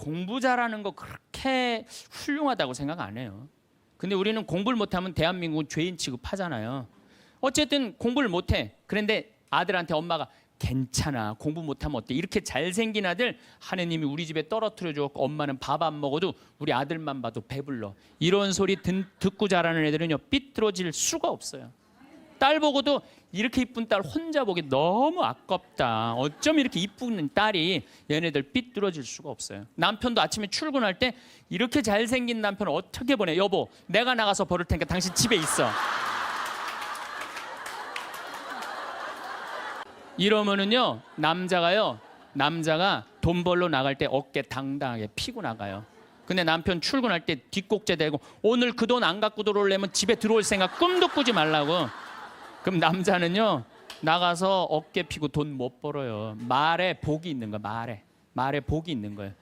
공부 잘하는 거 그렇게 훌륭하다고 생각 안 해요. 근데 우리는 공부를 못하면 대한민국은 죄인 취급하잖아요. 어쨌든 공부를 못해. 그런데 아들한테 엄마가 괜찮아 공부 못하면 어때 이렇게 잘생긴 아들 하느님이 우리 집에 떨어뜨려 줬고 엄마는 밥 안 먹어도 우리 아들만 봐도 배불러 이런 소리 듣, 듣고 자라는 애들은요 삐뚤어질 수가 없어요 딸 보고도 이렇게 이쁜 딸 혼자 보기 너무 아깝다 어쩜 이렇게 이쁜 딸이 얘네들 삐뚤어질 수가 없어요 남편도 아침에 출근할 때 이렇게 잘생긴 남편 어떻게 보내 여보 내가 나가서 버릴 테니까 당신 집에 있어 이러면은요 남자가요 남자가 돈 벌러 나갈 때 어깨 당당하게 피고 나가요. 근데 남편 출근할 때 뒷꼭지 대고 오늘 그 돈 안 갖고 들어오려면 집에 들어올 생각 꿈도 꾸지 말라고. 그럼 남자는요 나가서 어깨 피고 돈 못 벌어요. 말에 복이 있는 거야 말에 말에 복이 있는 거예요.